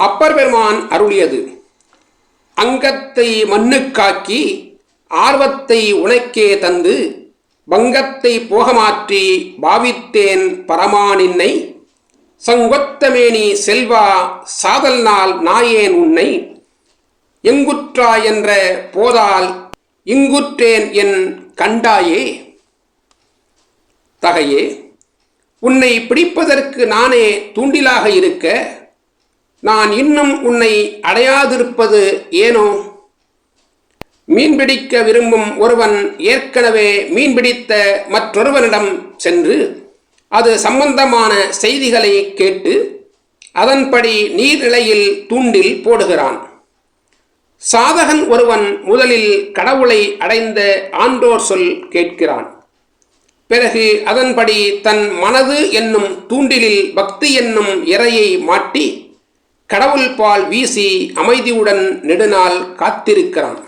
அப்பர் பெருமான் அருளியது. அங்கத்தை மண்ணுக்காக்கி ஆர்வத்தை உனக்கே தந்து பங்கத்தை போகமாற்றி பாவித்தேன் பரமானின்னை. சங்கொத்தமேனி செல்வா சாதல் நாள் நாயேன் உன்னை. எங்குற்றா என்ற போதால் இங்குற்றேன் என் கண்டாயே. தகையே உன்னை பிடிப்பதற்கு நானே தூண்டிலாக இருக்க நான் இன்னும் உன்னை அடையாதிருப்பது ஏனோ? மீன்பிடிக்க விரும்பும் ஒருவன் ஏற்கனவே மீன்பிடித்த மற்றொருவனிடம் சென்று அது சம்பந்தமான செய்திகளை கேட்டு அதன்படி நீர்நிலையில் தூண்டில் போடுகிறான். சாதகன் ஒருவன் முதலில் கடவுளை அடைந்த ஆண்டோர் சொல் கேட்கிறான். பிறகு அதன்படி தன் மனது என்னும் தூண்டிலில் பக்தி என்னும் இறையை மாட்டி கடவுள் பால் வீசி அமைதியுடன் நெடுநாள் காத்திருக்கிறான்.